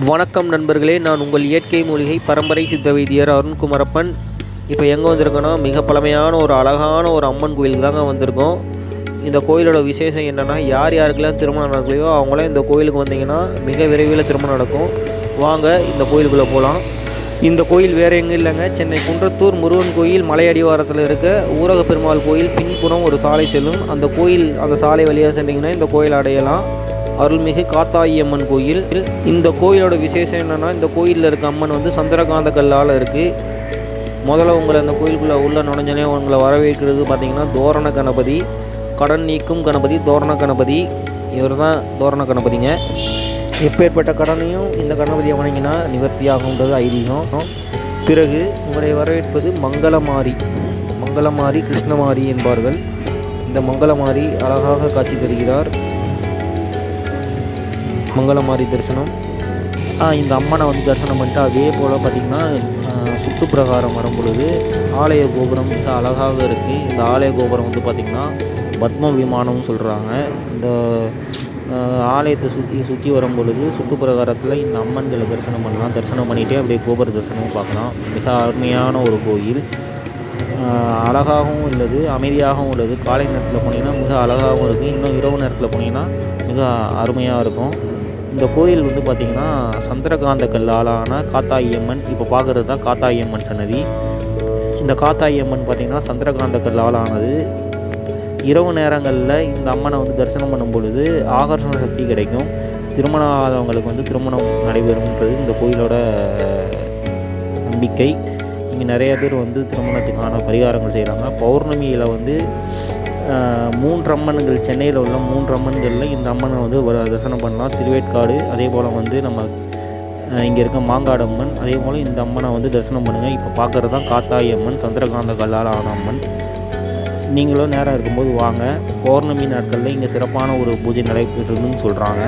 வணக்கம் நண்பர்களே நான் உங்கள் இயற்கை மூலிகை பரம்பரை சித்த வைத்தியர் அருண்குமரப்பன். இப்போ எங்கே வந்திருக்கோன்னா மிக பழமையான ஒரு அழகான ஒரு அம்மன் கோயிலுக்கு தாங்க வந்திருக்கோம். இந்த கோயிலோட விசேஷம் என்னென்னா யார் யாருக்கெல்லாம் திருமணம் நடக்கலையோ அவங்களாம் இந்த கோயிலுக்கு வந்தீங்கன்னா மிக விரைவில் திருமணம் நடக்கும். வாங்க இந்த கோயிலுக்குள்ளே போகலாம். இந்த கோயில் வேறு எங்கே இல்லைங்க சென்னை குன்றத்தூர் முருகன் கோயில் மலையடிவாரத்தில் இருக்க ஊரக பெருமாள் கோயில் பின்புறம் ஒரு சாலை செல்லும். அந்த கோயில் அந்த சாலை வழியாக சென்றிங்கன்னா இந்த கோயில் அடையலாம். அருள்மிகு காத்தாயி அம்மன் கோயில். இந்த கோயிலோட விசேஷம் என்னென்னா இந்த கோயிலில் இருக்க அம்மன் வந்து சந்திரகாந்த கல்லால் இருக்குது முதல்ல உங்களை அந்த கோயிலுக்குள்ளே உள்ள நுழைஞ்சனே உங்களை வரவேற்கிறது பார்த்தீங்கன்னா தோரண கணபதி கடன் நீக்கும் கணபதி தோரண கணபதி. இவர் தான் தோரண கணபதிங்க. எப்பேற்பட்ட கடனையும் இந்த கணபதியை வணங்கினா நிவர்த்தியாகுன்றது ஐதீகம். பிறகு உங்களை வரவேற்பது மங்களமாரி மங்களமாரி கிருஷ்ணமாரி என்பார்கள். இந்த மங்களமாரி அழகாக காட்சி தருகிறார். மங்களமாரி தரிசனம். இந்த அம்மனை வந்து தரிசனம் பண்ணிட்டு அதே போல் பார்த்திங்கன்னா சுற்றுப்பிரகாரம் வரும் பொழுது ஆலய கோபுரம் மிக அழகாக இருக்குது இந்த ஆலய கோபுரம் வந்து பார்த்திங்கன்னா பத்ம விமானம்னு சொல்கிறாங்க இந்த ஆலயத்தை சுற்றி சுற்றி வரும் பொழுது சுற்றுப்பிரகாரத்தில் இந்த அம்மன்களை தரிசனம் பண்ணலாம். தரிசனம் பண்ணிகிட்டே அப்படியே கோபுர தரிசனமும் பார்க்கலாம். மிக அருமையான ஒரு கோயில். அழகாகவும் உள்ளது அமைதியாகவும் உள்ளது. காலை நேரத்தில் போனீங்கன்னா மிக அழகாகவும் இருக்குது இன்னும் இரவு நேரத்தில் போனீங்கன்னா மிக அருமையாக இருக்கும். இந்த கோயில் வந்து பார்த்திங்கன்னா சந்திரகாந்த கல்லாலான காத்தாயம்மன். இப்போ பார்க்குறது தான் காத்தாயம்மன் சன்னதி. இந்த காத்தாயம்மன் பார்த்திங்கன்னா சந்திரகாந்த கல்லாலானது. இரவு நேரங்களில் இந்த அம்மனை வந்து தரிசனம் பண்ணும் பொழுது ஆகர்ஷண சக்தி கிடைக்கும். திருமணம் ஆகாதவங்களுக்கு வந்து திருமணம் நடைபெறும்ன்றது இந்த கோயிலோட நம்பிக்கை. இங்கே நிறைய பேர் வந்து திருமணத்துக்கான பரிகாரங்கள் செய்கிறாங்க பௌர்ணமியில் வந்து மூன்று அம்மன்கள் சென்னையில் உள்ள மூன்று அம்மன்களில் இந்த அம்மனை வந்து வ- தரிசனம் பண்ணலாம். திருவேற்காடு அதே போல் வந்து நம்ம இங்கே இருக்க மாங்காடு அம்மன் அதே போல் இந்த அம்மனை வந்து தரிசனம் பண்ணுங்கள் இப்போ பார்க்குறது தான் காத்தாயி அம்மன் சந்திரகாந்த கல்லால் ஆன அம்மன். நீங்களும் நேரம் இருக்கும்போது வாங்க. பௌர்ணமி நாட்களில் இங்கே சிறப்பான ஒரு பூஜை நடைபெறுதுன்னு சொல்கிறாங்க